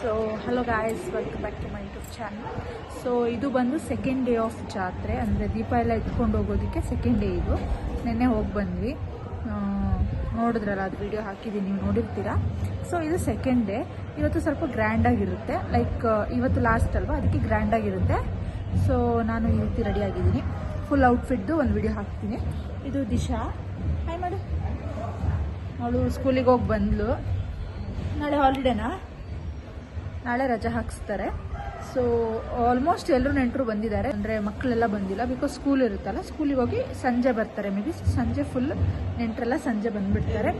So hello guys welcome back to my YouTube channel so ಇದು ಬಂದು second day of ಜಾತ್ರೆ, ಅಂದರೆ ದೀಪ ಎಲ್ಲ ಎತ್ಕೊಂಡು ಹೋಗೋದಕ್ಕೆ ಸೆಕೆಂಡ್ ಡೇ ಇದು. ನಿನ್ನೆ ಹೋಗಿ ಬಂದ್ವಿ. ನೋಡಿದ್ರಲ್ಲ, ಅದು ವಿಡಿಯೋ ಹಾಕಿದ್ದೀನಿ ನೀವು ನೋಡಿರ್ತೀರಾ? ಸೊ ಇದು ಸೆಕೆಂಡ್ ಡೇ ಇವತ್ತು ಸ್ವಲ್ಪ ಗ್ರ್ಯಾಂಡಾಗಿರುತ್ತೆ ಲೈಕ್ ಇವತ್ತು ಲಾಸ್ಟ್ ಅಲ್ವಾ? ಅದಕ್ಕೆ ಗ್ರ್ಯಾಂಡಾಗಿರುತ್ತೆ ಸೊ ನಾನು ಈ ರೀತಿ ರೆಡಿ ಆಗಿದ್ದೀನಿ ಫುಲ್ ಔಟ್ಫಿಟ್ದು ಒಂದು ವಿಡಿಯೋ ಹಾಕ್ತೀನಿ. ಇದು ದಿಶಾ. ಹಾಯ್ ಮಾಡು ಅವಳು ಸ್ಕೂಲಿಗೆ ಹೋಗಿ ಬಂದಳು ನಾಳೆ ಹಾಲಿಡೇನಾ ನಾಳೆ ರಜೆ ಹಾಕಿಸ್ತಾರೆ. ಸೊ ಆಲ್ಮೋಸ್ಟ್ ಎಲ್ಲರೂ ನೆಂಟರು ಬಂದಿದ್ದಾರೆ. ಅಂದರೆ ಮಕ್ಕಳೆಲ್ಲ ಬಂದಿಲ್ಲ. ಬಿಕಾಸ್ ಸ್ಕೂಲ್ ಇರುತ್ತಲ್ಲ ಸ್ಕೂಲಿಗೆ ಹೋಗಿ ಸಂಜೆ ಬರ್ತಾರೆ. ಮೇ ಬಿ ಸಂಜೆ ಫುಲ್ ನೆಂಟರೆಲ್ಲ ಸಂಜೆ ಬಂದ್ಬಿಡ್ತಾರೆ.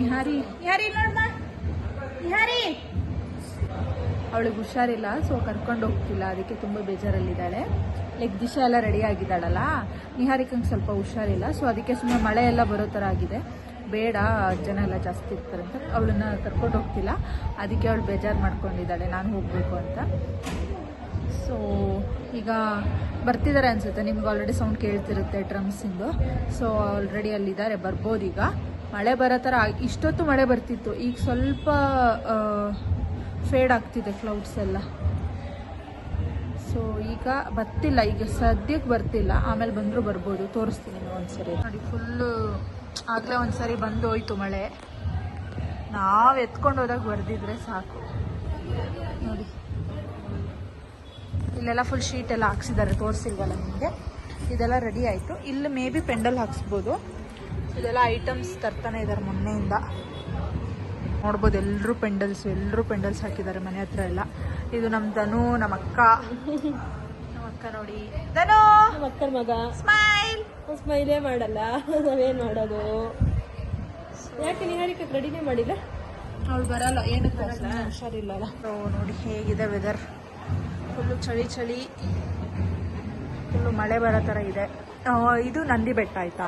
ನಿಹಾರಿ. ನಿಹಾರಿ ನಿಹಾರಿ. ಅವಳಿಗೆ ಹುಷಾರಿಲ್ಲ ಸೊ ಕರ್ಕೊಂಡು ಹೋಗ್ತಿಲ್ಲ. ಅದಕ್ಕೆ ತುಂಬ ಬೇಜಾರಲ್ಲಿದ್ದಾಳೆ. ಲೈಕ್ ದಿಶಾ ಎಲ್ಲ ರೆಡಿ ಆಗಿದ್ದಾಳಲ್ಲ. ನಿಹಾರಿಕಂಗೆ ಸ್ವಲ್ಪ ಹುಷಾರಿಲ್ಲ. ಸೊ ಅದಕ್ಕೆ ಸುಮ್ಮನೆ ಮಳೆ ಎಲ್ಲ ಬರೋ ಥರ ಆಗಿದೆ. ಬೇಡ, ಜನ ಎಲ್ಲ ಜಾಸ್ತಿ ಇರ್ತಾರೆ ಅಂತ ಅವಳನ್ನ ಕರ್ಕೊಂಡು ಹೋಗ್ತಿಲ್ಲ. ಅದಕ್ಕೆ ಅವಳು ಬೇಜಾರು ಮಾಡ್ಕೊಂಡಿದ್ದಾಳೆ, ನಾನು ಹೋಗಬೇಕು ಅಂತ. ಸೊ ಈಗ ಬರ್ತಿದ್ದಾರೆ ಅನ್ಸುತ್ತೆ. ನಿಮ್ಗೆ ಆಲ್ರೆಡಿ ಸೌಂಡ್ ಕೇಳ್ತಿರುತ್ತೆ ಡ್ರಮ್ಸಿಂದು ಸೊ ಆಲ್ರೆಡಿ ಅಲ್ಲಿದ್ದಾರೆ, ಬರ್ಬೋದು ಈಗ. ಮಳೆ ಬರೋ ಥರ ಇಷ್ಟೊತ್ತು ಮಳೆ ಬರ್ತಿತ್ತು. ಈಗ ಸ್ವಲ್ಪ ಫೇಡ್ ಆಗ್ತಿದೆ ಕ್ಲೌಡ್ಸ್ ಎಲ್ಲ. ಸೊ ಈಗ ಬರ್ತಿಲ್ಲ. ಈಗ ಸದ್ಯಕ್ಕೆ ಬರ್ತಿಲ್ಲ. ಆಮೇಲೆ ಬಂದರೂ ಬರ್ಬೋದು. ತೋರಿಸ್ತೀನಿ ಒಂದ್ಸರಿ. ನೋಡಿ ಫುಲ್ಲು ಆಗಲೇ ಒಂದ್ಸರಿ ಬಂದು ಹೋಯ್ತು ಮಳೆ. ನಾವು ಎತ್ಕೊಂಡು ಹೋದಾಗ ಬರ್ದಿದ್ರೆ ಸಾಕು. ನೋಡಿ. ಇಲ್ಲೆಲ್ಲ ಫುಲ್ ಶೀಟ್ ಎಲ್ಲ ಹಾಕ್ಸಿದ್ದಾರೆ. ತೋರಿಸಿಲ್ವಲ್ಲ ನಿಮಗೆ? ಇದೆಲ್ಲ ರೆಡಿ ಆಯಿತು. ಇಲ್ಲಿ ಮೇ ಬಿ ಪೆಂಡಲ್ ಹಾಕ್ಸ್ಬೋದು. ಇದೆಲ್ಲ ಐಟಮ್ಸ್ ತರ್ತಾನೆ ಇದ್ದಾರೆ ಮೊನ್ನೆಯಿಂದ. ನೋಡ್ಬೋದು ಎಲ್ಲರೂ ಪೆಂಡಲ್ಸ್ ಎಲ್ಲರೂ ಪೆಂಡಲ್ಸ್ ಹಾಕಿದ್ದಾರೆ ಮನೆ ಹತ್ರ ಎಲ್ಲ. ಇದು ನಮ್ಮ ಧನು ನಮ್ಮ ಅಕ್ಕ. ನಮ್ಮ ಅಕ್ಕ ನೋಡಿ. ಧನು! ನಮ್ಮ ಅಕ್ಕನ ಮಗ. ಸ್ಮೈಲ್ ಸ್ಮೈಲೇ ಮಾಡಲ್ಲ. ನಾವೇನ್ ಮಾಡೋದು? ಯಾಕೆ ನಿಹಾರಿಕ ರೆಡಿನೇ ಮಾಡಿಲ್ಲ? ಅವ್ಳು ಬರಲ್ಲ ಏನಕ್ಕೆ ಬರಲ್ಲ. ಹುಷಾರಿಲ್ಲಲ್ಲ ಸೊ ನೋಡಿ ಹೇಗಿದೆ ವೆದರ್ ಫುಲ್ಲು ಚಳಿ ಚಳಿ. ಫುಲ್ಲು ಮಳೆ ಬರೋ ಥರ ಇದೆ. ಇದು ನಂದಿ ಬೆಟ್ಟ ಆಯ್ತಾ?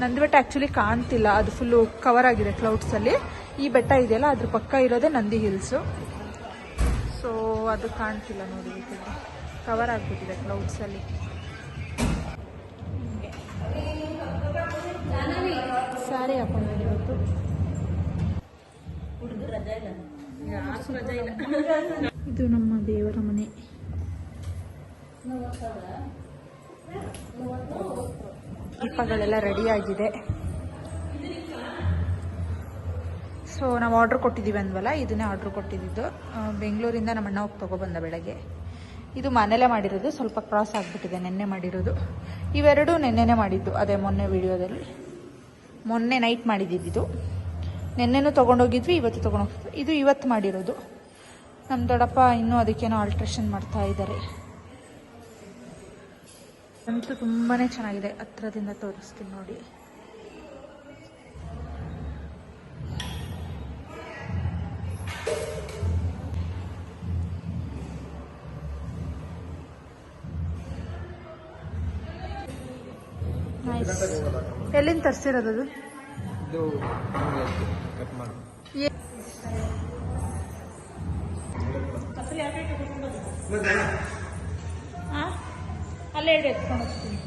ನಂದಿ ಬೆಟ್ಟ ಆ್ಯಕ್ಚುಲಿ ಕಾಣ್ತಿಲ್ಲ. ಅದು ಫುಲ್ಲು ಕವರ್ ಆಗಿದೆ ಕ್ಲೌಡ್ಸಲ್ಲಿ ಈ ಬೆಟ್ಟ ಇದೆಯಲ್ಲ ಅದ್ರ ಪಕ್ಕ ಇರೋದೇ ನಂದಿ ಹಿಲ್ಸು ಸೊ ಅದು ಕಾಣ್ತಿಲ್ಲ ನೋಡಿ ಕವರ್ ಆಗಿಬಿಟ್ಟಿದೆ ಕ್ಲೌಡ್ಸಲ್ಲಿ ಸಾರಿ ಹಾಕೊಂಡಿದ್ದೀನಿ ಇವತ್ತು. ಇದು ನಮ್ಮ ದೇವರ ಮನೆ. ದೀಪಗಳೆಲ್ಲ ರೆಡಿ ಆಗಿದೆ. ಸೊ ನಾವು ಆರ್ಡ್ರ್ ಕೊಟ್ಟಿದ್ದೀವಿ ಅಂದ್ವಲ್ಲ, ಇದನ್ನೇ ಆರ್ಡ್ರ್ ಕೊಟ್ಟಿದ್ದು. ಬೆಂಗಳೂರಿಂದ ನಮ್ಮ ಅಣ್ಣ ಹೋಗಿ ತೊಗೊಬಂದ ಬೆಳಗ್ಗೆ. ಇದು ಮನೇಲೇ ಮಾಡಿರೋದು, ಸ್ವಲ್ಪ ಕ್ರಾಸ್ ಆಗಿಬಿಟ್ಟಿದೆ, ನೆನ್ನೆ ಮಾಡಿರೋದು. ಇವೆರಡು ನೆನ್ನೆನೇ ಮಾಡಿದ್ದು, ಅದೇ ಮೊನ್ನೆ ವಿಡಿಯೋದಲ್ಲಿ. ಮೊನ್ನೆ ನೈಟ್ ಮಾಡಿದ್ದಿದ್ದು ನೆನ್ನೆನೂ ತೊಗೊಂಡೋಗಿದ್ವಿ, ಇವತ್ತು ತೊಗೊಂಡೋಗಿದ್ವಿ. ಇದು ಇವತ್ತು ಮಾಡಿರೋದು. ನಮ್ಮ ದೊಡ್ಡಪ್ಪ ಇನ್ನೂ ಅದಕ್ಕೇನೋ ಆಲ್ಟ್ರೇಷನ್ ಮಾಡ್ತಾ ಇದ್ದಾರೆ. ಅಂತೂ ತುಂಬಾ ಚೆನ್ನಾಗಿದೆ, ಹತ್ರದಿಂದ ತೋರಿಸ್ತೀನಿ ನೋಡಿ. ನೈಸ್ ಎಲ್ಲಿಂದ ತರಿಸಿರೋದು ಅದು? ಇದು ಕಟ್ ಮಾಡಿ? ಅಲ್ಲೇ ಇಡು ಎತ್ಕೊಂಡು ಹೋಗ್ತೀನಿ.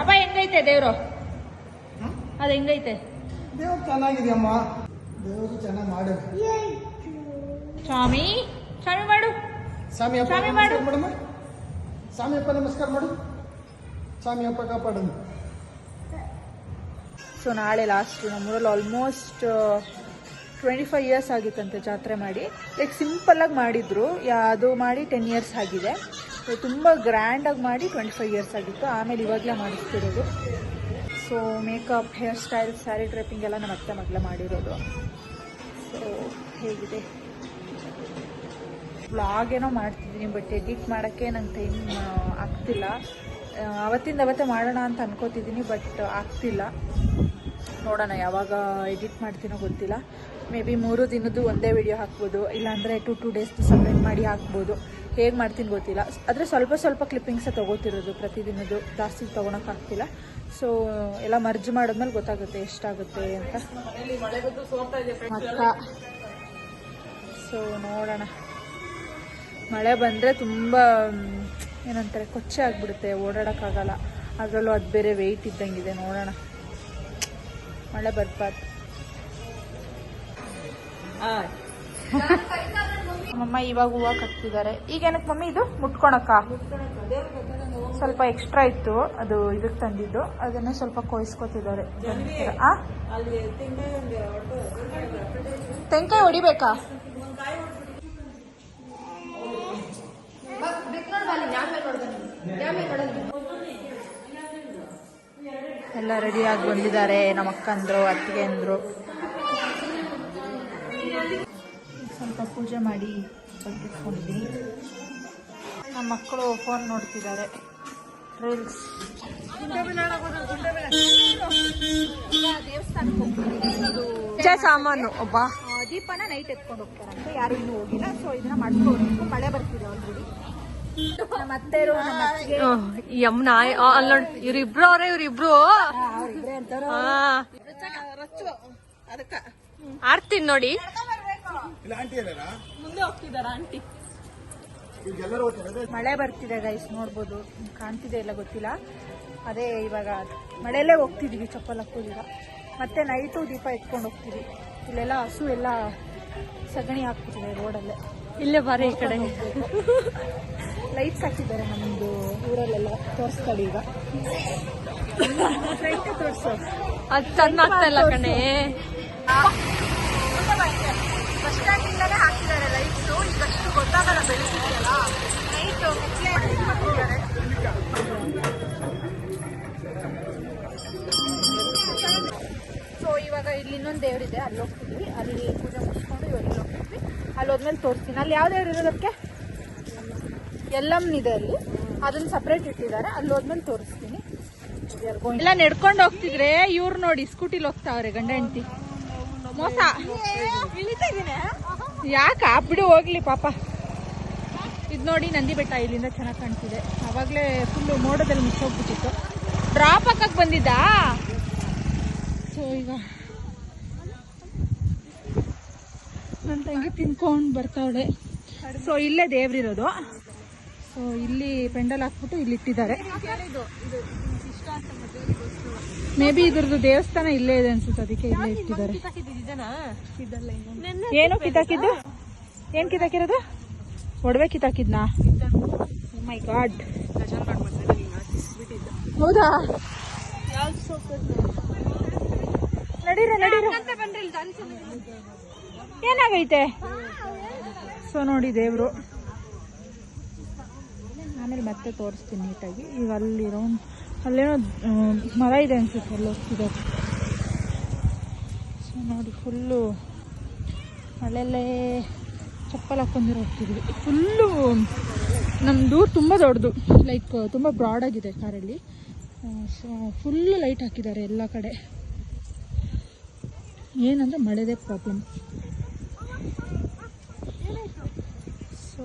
ಅಪ್ಪ ಹೆಂಗೈತೆ ದೇವ್ರು? ಅದು ಹೆಂಗೈತೆ? ದೇವ್ರು ಚೆನ್ನಾಗಿದೆಯಮ್ಮ. ದೇವರು ಚೆನ್ನಾಗಿ ಮಾಡು ಸ್ವಾಮಿ ಸ್ವಾಮಿ ಮಾಡು. ಸ್ವಾಮಿ ಸ್ವಾಮಿ ಮಾಡು. ನಮಸ್ಕಾರ ಮಾಡಮ್ಮ ಸ್ವಾಮಿ ನಮಸ್ಕಾರ ಮಾಡು. ಸ್ವಾಮಿಯಪ್ಪ ಕಾಪಾಡೋದು ಸೊ ನಾಳೆ ಲಾಸ್ಟ್ ನಮ್ಮೂರಲ್ಲಿ ಆಲ್ಮೋಸ್ಟ್ ಟ್ವೆಂಟಿ ಫೈವ್ ಇಯರ್ಸ್ ಆಗಿತ್ತಂತೆ ಜಾತ್ರೆ ಮಾಡಿ. ಲೈಕ್ ಸಿಂಪಲ್ಲಾಗಿ ಮಾಡಿದ್ರು. ಅದು ಮಾಡಿ ಟೆನ್ ಇಯರ್ಸ್ ಆಗಿದೆ. ಸೊ ತುಂಬ ಗ್ರ್ಯಾಂಡಾಗಿ ಮಾಡಿ ಟ್ವೆಂಟಿ ಫೈವ್ ಇಯರ್ಸ್ ಆಗಿತ್ತು. ಆಮೇಲೆ ಇವಾಗಲೇ ಮಾಡಿಸ್ತಿರೋದು. So makeup hair style saree draping ಎಲ್ಲ ನಮ್ಮ ಅತ್ತೆ ಮಗಳೇ ಮಾಡಿರೋದು. ಸೊ ಹೇಗಿದೆ? ವ್ಲಾಗ್ ಏನೋ ಮಾಡ್ತಿದ್ದೀನಿ ಬಟ್ ಎಡಿಟ್ ಮಾಡೋಕ್ಕೆ ನಂಗೆ ಟೈಮ್ ಆಗ್ತಿಲ್ಲ. ಅವತ್ತಿಂದ ಅವತ್ತೇ ಮಾಡೋಣ ಅಂತ ಅನ್ಕೋತಿದ್ದೀನಿ ಬಟ್ ಆಗ್ತಿಲ್ಲ. ನೋಡೋಣ ಯಾವಾಗ ಎಡಿಟ್ ಮಾಡ್ತೀನೋ ಗೊತ್ತಿಲ್ಲ. ಮೇ ಬಿ ಮೂರು ದಿನದ್ದು ಒಂದೇ ವಿಡಿಯೋ ಹಾಕ್ಬೋದು ಇಲ್ಲಾಂದರೆ ಟು ಟು ಡೇಸ್ದು ಸಬ್ಮಿಟ್ ಮಾಡಿ ಹಾಕ್ಬೋದು. ಹೇಗೆ ಮಾಡ್ತೀನಿ ಗೊತ್ತಿಲ್ಲ. ಆದರೆ ಸ್ವಲ್ಪ ಸ್ವಲ್ಪ ಕ್ಲಿಪ್ಪಿಂಗ್ಸೇ ತೊಗೋತಿರೋದು ಪ್ರತಿದಿನದ್ದು ಜಾಸ್ತಿ ತೊಗೊಳಕ್ಕಾಗ್ತಿಲ್ಲ ಸೊ ಎಲ್ಲ ಮರ್ಜ್ ಮಾಡಿದ್ಮೇಲೆ ಗೊತ್ತಾಗುತ್ತೆ ಎಷ್ಟಾಗುತ್ತೆ ಅಂತ. ಸೊ ನೋಡೋಣ. ಮಳೆ ಬಂದರೆ ತುಂಬ ಏನಂತಾರೆ ಕೊಚ್ಚೆ ಆಗಿಬಿಡುತ್ತೆ ಓಡಾಡೋಕ್ಕಾಗಲ್ಲ. ಅದರಲ್ಲೂ ಅದು ಬೇರೆ ವೆಯ್ಟ್ ಇದ್ದಂಗಿದೆ ನೋಡೋಣ. ಮಳೆ ಬರ್ಬಾರ್ದು. ಮಮ್ಮ ಇವಾಗ ಹೂವು ಕಟ್ತಿದ್ದಾರೆ. ಈಗ ಏನಕ್ಕೆ ಮಮ್ಮಿ ಇದು? ಮುಟ್ಕೊಳಕ್ಕ? ಸ್ವಲ್ಪ ಎಕ್ಸ್ಟ್ರಾ ಇತ್ತು. ಅದು ಇದಕ್ಕೆ ತಂದಿದ್ದು. ಅದನ್ನೇ ಸ್ವಲ್ಪ ಕೊಯ್ಸ್ಕೊತಿದ್ದಾರೆ. ತೆಂಕಾಯಿ ಹೊಡಿಬೇಕಾ? ಎಲ್ಲ ರೆಡಿಯಾಗಿ ಬಂದಿದ್ದಾರೆ. ನಮ್ಮ ಅಕ್ಕಂದ್ರು ಅತ್ತಿಗೆ ಅಂದ್ರು ಸ್ವಲ್ಪ ಪೂಜೆ ಮಾಡಿ ನಮ್ಮ ಮಕ್ಕಳು ಫೋನ್ ನೋಡ್ತಿದ್ದಾರೆ. ರೀಲ್ಸ್ ದೇವಸ್ಥಾನಕ್ಕೆ ಸಾಮಾನು. ಒಬ್ಬ. ದೀಪನ ನೈಟ್ ಎತ್ಕೊಂಡು ಹೋಗ್ತಾರಂತೆ. ಯಾರು ಇನ್ನೂ ಹೋಗಿಲ್ಲ. ಸೊ ಇದನ್ನ ಮಾಡ್ಕೊಂಡು ಮಳೆ ಬರ್ತಿದೆ ಆಲ್ರೆಡಿ ಯಮ್ನ ಅಲ್ಲ ಇವ್ರಿಬ್ರು ಅವ್ರೆ ಇವ್ರಿಬ್ರು. ಆಡ್ತೀನಿ ನೋಡಿ. ಇಲ್ಲ ಆಂಟಿ ಅಲ್ಲ ಮುಂದೆ ಹೋಗ್ತಿದಾರ ಆಂಟಿ? ಈಗೆಲ್ಲರೂ ಹೋಗ್ತಾರೆ ಮಳೆ ಬರ್ತಿದೆ ಗೈಸ್ ನೋಡ್ಬೋದು. ಕಾಣ್ತಿದೆ ಇಲ್ಲ ಗೊತ್ತಿಲ್ಲ. ಅದೇ ಇವಾಗ ಮಳೆಯಲ್ಲೇ ಹೋಗ್ತಿದೀವಿ ಚಪ್ಪಲ್ ಹಾಕೋದಿಲ್ಲ ಮತ್ತೆ ನೈಟು ದೀಪ ಇಟ್ಕೊಂಡು ಹೋಗ್ತೀವಿ ಇಲ್ಲೆಲ್ಲ ಹಸು ಎಲ್ಲ ಸಗಣಿ ಹಾಕ್ಬಿಟ್ಟಿದೆ ರೋಡಲ್ಲೇ. ಇಲ್ಲೇ ಬಾರಿ ಈ ಕಡೆ. ಲೈಟ್ಸ್ ಹಾಕಿದ್ದಾರೆ ನಮ್ಮದು ಊರಲ್ಲೆಲ್ಲ ತೋರಿಸ್ತಾಳೆ ಈಗ. ಫ್ರಂಟ್ ತೋರಿಸು. ಅದ್ ಚೆನ್ನಾಗ್ತಾ ಇಲ್ಲ ಕಣೆ. ಬಸ್ ಸ್ಟ್ಯಾಂಡ್ ಇಂದಾನೆ ಹಾಕಿದ್ದಾರೆ ಲೈಟ್ಸ್ ಈಗಷ್ಟು ಗೊತ್ತಾಗಲ್ಲ ಬೆಳಕಿದೆಯಲ್ಲ ನೈಟ್ ಹಾಕಿದ್ದಾರೆ ಸೊ ಇವಾಗ ಇಲ್ಲಿ ಇನ್ನೊಂದು ದೇವರಿದೆ ಅಲ್ಲಿ ಹೋಗ್ತಿದ್ವಿ ಅಲ್ಲಿ ಪೂಜೆ ಮುಗಿಸ್ಕೊಂಡು ಇವಾಗ ಇಲ್ಲಿ ಹೋಗ್ತಿದ್ವಿ ಅಲ್ಲಿ ಹೋದ್ಮೇಲೆ ತೋರಿಸ್ತೀನಿ. ಅಲ್ಲಿ ಯಾವ ದೇವ್ರು ಇರೋದಕ್ಕೆ ಎಲ್ಲಮ್ಮನಿದೆ ಅಲ್ಲಿ. ಅದನ್ನ ಸಪ್ರೇಟ್ ಇಟ್ಟಿದ್ದಾರೆ. ಅಲ್ಲಿ ಹೋದ್ಮೇಲೆ ತೋರಿಸ್ತೀನಿ. ಎಲ್ಲ ನಡ್ಕೊಂಡು ಹೋಗ್ತಿದ್ರೆ ಇವ್ರು ನೋಡಿ ಸ್ಕೂಟಿಲಿ ಹೋಗ್ತಾವ್ರೆ ಗಂಡ ಹೆಂಡತಿ. ಮೋಸ. ಯಾಕ? ಬಿಡು, ಹೋಗ್ಲಿ ಪಾಪ. ಇದು ನೋಡಿ ನಂದಿ ಬೆಟ್ಟ ಇಲ್ಲಿಂದ ಚೆನ್ನಾಗಿ ಕಾಣ್ತಿದೆ. ಅವಾಗಲೇ ಫುಲ್ಲು ಮೋಡದಲ್ಲಿ ಮುಚ್ಚೋಗ್ಬಿಟ್ಟಿತ್ತು. ಡ್ರಾಪ್ ಹಾಕಕ್ ಬಂದಿದ್ದಾ? ಸೊ, ಈಗ ನನ್ನ ತಂಗಿ ತಿನ್ಕೊಂಡು ಬರ್ತಾವಳೆ. ಸೊ, ಇಲ್ಲೇ ದೇವ್ರಿರೋದು ಸೊ ಇಲ್ಲಿ ಪೆಂಡಲ್ ಹಾಕ್ಬಿಟ್ಟು ಇಲ್ಲಿ ಇಟ್ಟಿದ್ದಾರೆ. ಮೇ ಬಿ ಇದ್ರದ್ದು ದೇವಸ್ಥಾನ ಇಲ್ಲೇ ಇದೆ ಅನ್ಸುತ್ತೆ ಅದಕ್ಕೆ ಇಲ್ಲೇ ಇಟ್ಟಿದ್ದಾರೆ. ಏನು ಕಿತ್ತಾಕಿದ್ದು ಏನ್ ಕಿತ್ತಾಕಿರೋದು ಒಡವೆ ಕಿತ್ತಾಕಿದ್ನಾ ಮೈ ಗಾಡ್ ಹೌದಾ? ನಡೀರ ನಡೀರ. ಏನಾಗೈತೆ? ಸೊ ನೋಡಿ ದೇವ್ರು. ಆಮೇಲೆ ಮತ್ತೆ ತೋರಿಸ್ತೀನಿ ನೀಟಾಗಿ. ಈಗ ಅಲ್ಲಿರೋ ಅಲ್ಲೇನೋ ಮರ ಇದೆ ಅನ್ಸುತ್ತೆ ಅಲ್ಲಿ ಹೋಗ್ತಿದ್ದಾರೆ ಸೊ ನೋಡಿ ಫುಲ್ಲು ಅಲ್ಲೆಲ್ಲೇ ಚಪ್ಪಲ್ ಹಾಕೊಂಡಿರೋ ಹೋಗ್ತಿದ್ವಿ ಫುಲ್ಲು ನಮ್ಮದು ತುಂಬ ದೊಡ್ಡದು. ಲೈಕ್ ತುಂಬ ಬ್ರಾಡ್ ಆಗಿದೆ ಕಾರಲ್ಲಿ ಸೊ ಫುಲ್ಲು ಲೈಟ್ ಹಾಕಿದ್ದಾರೆ ಎಲ್ಲ ಕಡೆ. ಏನಂದ್ರೆ ಮಳೆದೇ ಪ್ರಾಬ್ಲಮ್ ಸೊ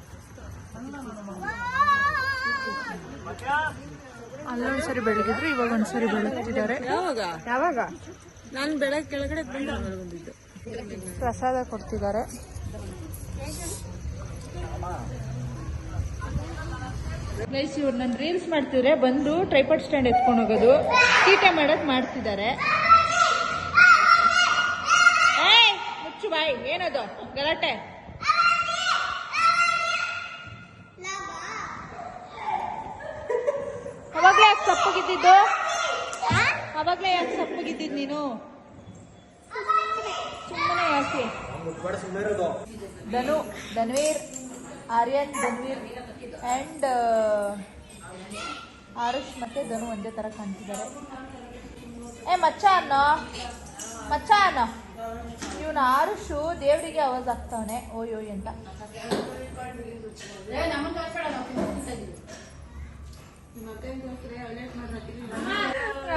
ಅಲ್ಲೊಂದ್ಸರಿ ಬೆಳಗಿದ್ರು ಇವಾಗ ಒಂದ್ಸರಿ ಬೆಳಗ್ತಿದ್ದಾರೆ. ಯಾವಾಗ? ಯಾವಾಗ? ನಾನು ಬೆಳಗ್ಗೆ ಕೆಳಗಡೆ ಬಂದಿದ್ದು. ಪ್ರಸಾದ ಕೊಡ್ತಿದ್ದಾರೆ. ಗೈಸ್ ಇವ್ರು ನಾನು ರೀಲ್ಸ್ ಮಾಡ್ತಿದ್ರೆ ಬಂದು ಟ್ರೈಪಾಡ್ ಸ್ಟ್ಯಾಂಡ್ ಎತ್ಕೊಂಡು ಹೋಗೋದು. ಕೀಟ ಮಾಡೋದು ಮಾಡ್ತಿದ್ದಾರೆ. ಮುಚ್ಚು ಬಾಯ್ ಏನದು? ಗಲಾಟೆ ಅವಾಗ್ಲೇ ಯಾಕೆ ಸಪ್ಪಗಿದ್ದಿದ್ದು ಅವಾಗ್ಲೇ ಯಾಕೆ ಸಪ್ಪಗಿದ್ದಿದ್ದು ನೀನು ಯಾಕೆ ಧನು ಧನ್ವೀರ್ ಆರ್ಯನ್ ಧನ್ವೀರ್ ಆ್ಯಂಡ್ ಆರುಷ್ ಮತ್ತೆ ಧನು ಒಂದೇ ಥರ ಕಾಣ್ತಿದ್ದಾರೆ. ಏ ಮಚ್ಚ ಅನ್ನ. ಮಚ್ಚ ಅನ್ನ. ಇವನ ಆರುಷು ದೇವರಿಗೆ ಅವಾಜ್ ಆಗ್ತಾವನೆ. ಓಯ್ ಅಂತ.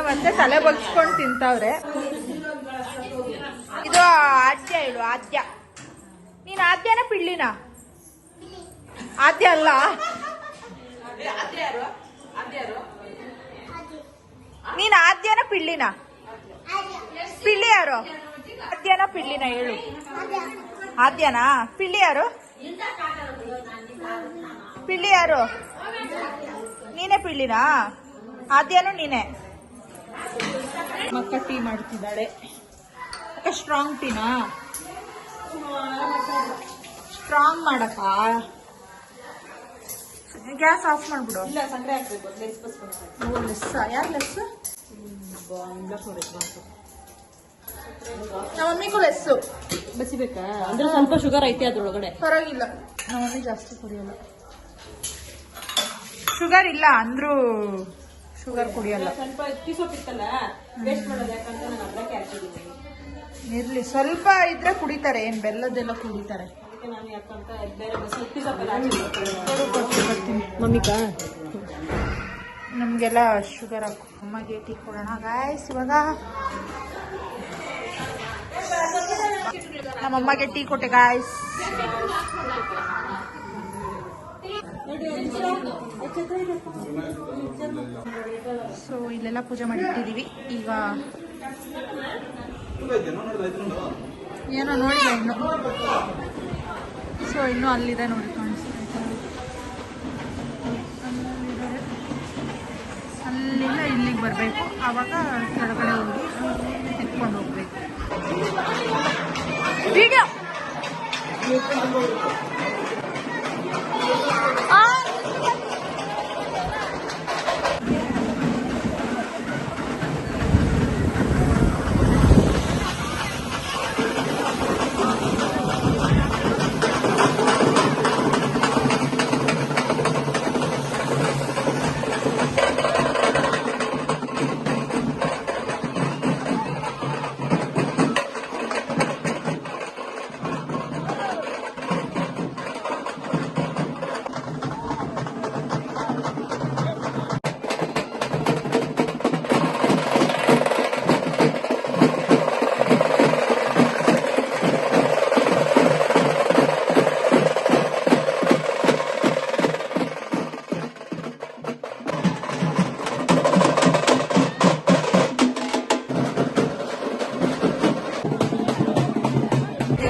ಮತ್ತೆ ತಲೆ ಬಗ್ಸ್ಕೊಂಡು ತಿಂತಾವ್ರೆ. ಇದು ಆದ್ಯ ಹೇಳು ಆದ್ಯ. ನೀನ್ ಆದ್ಯನ ಪಿಳ್ಳಿನ? ಆದ್ಯ ಅಲ್ಲ? ನೀನ್ ಆದ್ಯನ ಪಿಳ್ಳಿನ? ಪಿಳ್ಳಿ ಯಾರು? ಆದ್ಯನ ಪಿಳ್ಳಿನ ಹೇಳು. ಆದ್ಯನಾ? ಪಿಳ್ಳಿ ಯಾರು? ಪಿಳ್ಳಿ ಯಾರು? ನೀನೇ ಪಿಳ್ಳಿನಾ? ಆದ್ಯನು ನೀನೆ. ಮಕ್ಕ ಟೀ ಮಾಡ್ತಿದ್ದಾಳೆ. ಸ್ಟ್ರಾಂಗ್ ಟೀನಾ ಸ್ಟ್ರಾಂಗ್ ಮಾಡಕ್ಕ? ಗ್ಯಾಸ್ ಆಫ್ ಮಾಡ್ಬಿಡು. ಇಲ್ಲ ಸಕ್ಕರೆ ಹಾಕ್ಬೇಕು. ಲೆಸ್ ಬಸ್ಬೇಕು ಲೆಸ್ ಯಾರು ಲೆಸ್ ನಮ್ಮ ಮಮ್ಮಿಗೂ ಲೆಸ್ಸು ಬಸಿಬೇಕಾ? ಅಂದ್ರೆ ಸ್ವಲ್ಪ ಶುಗರ್ ಐತೆ ಅದ್ರೊಳಗಡೆ. ಪರವಾಗಿಲ್ಲ. ನಮ್ಮ ಮಮ್ಮಿ ಜಾಸ್ತಿ ಕುಡಿಯಲ್ಲ. ಶುಗರ್ ಇಲ್ಲ ಅಂದ್ರು ಶುಗರ್ ಕುಡಿಯಲ್ಲ. ಸ್ವಲ್ಪ ಟೀ ಸೊಪ್ಪಿತ್ತಲ್ಲ ವೇಸ್ಟ್ ಮಾಡೋದು ಯಾಕಂತ ನಾನು ಅದಕ್ಕೆ ಹಾಕಿದ್ದೀನಿ. ಇರ್ಲಿ. ಸ್ವಲ್ಪ ಇದ್ರೆ ಕುಡಿತಾರೆ ಏನ್ ಬೆಲ್ಲದೆಲ್ಲ ಕುಡಿತಾರೆ. ಮಮ್ಮಿಕಾ? ನಮ್ಗೆಲ್ಲ ಶುಗರ್ ಹಾಕು. ಅಮ್ಮಗೆ ಟೀ ಕೊಡೋಣ ಗಾಯ್ಸ್ ಇವಾಗ. ನಮ್ಮಮ್ಮಗೆ ಟೀ ಕೊಟ್ಟೆ ಗಾಯ್ಸ್ ಸೊ ಇಲ್ಲೆಲ್ಲ ಪೂಜೆ ಮಾಡಿಟ್ಟಿದ್ದೀವಿ. ಈಗ ಏನೋ ನೋಡಿಲ್ಲ ಇನ್ನು. ಸೊ ಇನ್ನು ಅಲ್ಲಿದೆ ನೋಡಿ ಕಾಣಿಸ್ತಾ. ಅಲ್ಲಿಂದ. ಇಲ್ಲಿಗೆ ಬರಬೇಕು. ಆವಾಗ ಕೆಳಗಡೆ ಹೋಗಿ ಎತ್ಕೊಂಡು ಹೋಗ್ಬೇಕು.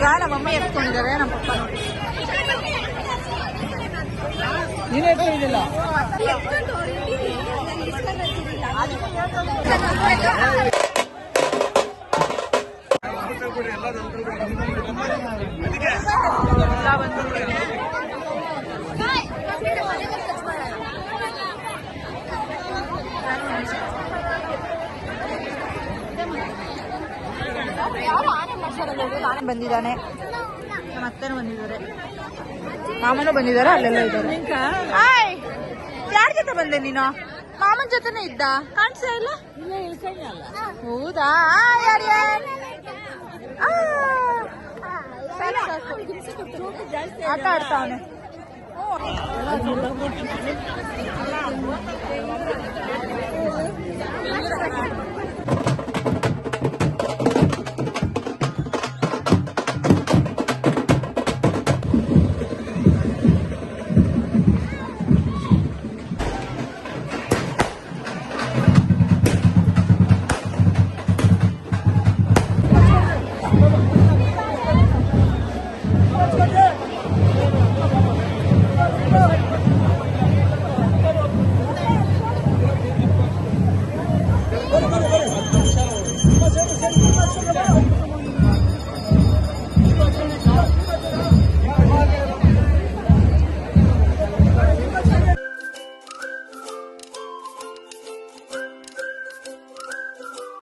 ಈಗ ನಮ್ಮಮ್ಮ ಎತ್ಕೊಂಡಿದ್ದಾರೆ ನಮ್ಮ ಪಪ್ಪ ನೀನೇ ಹೇಳಿಲ್ಲ ಎಲ್ಲ ನಾನು ಬಂದಿದ್ದಾನೆ. ನಮ್ಮ ಅತ್ತೆನೂ ಬಂದಿದ್ದಾರೆ. ಮಾಮನು ಬಂದಿದ್ದಾರೆ, ಅಲ್ಲೆಲ್ಲ ಇದ್ದಾರೆ. ಯಾರ ಜೊತೆ ಬಂದೆ ನೀನು? ಮಾಮನ ಜೊತೆನೆ ಇದ್ದ? ಕಾಣಿಸ್ತಾ ಇಲ್ಲ? ಹೌದಾ? ಆಟ ಆಡ್ತಾವನೆ.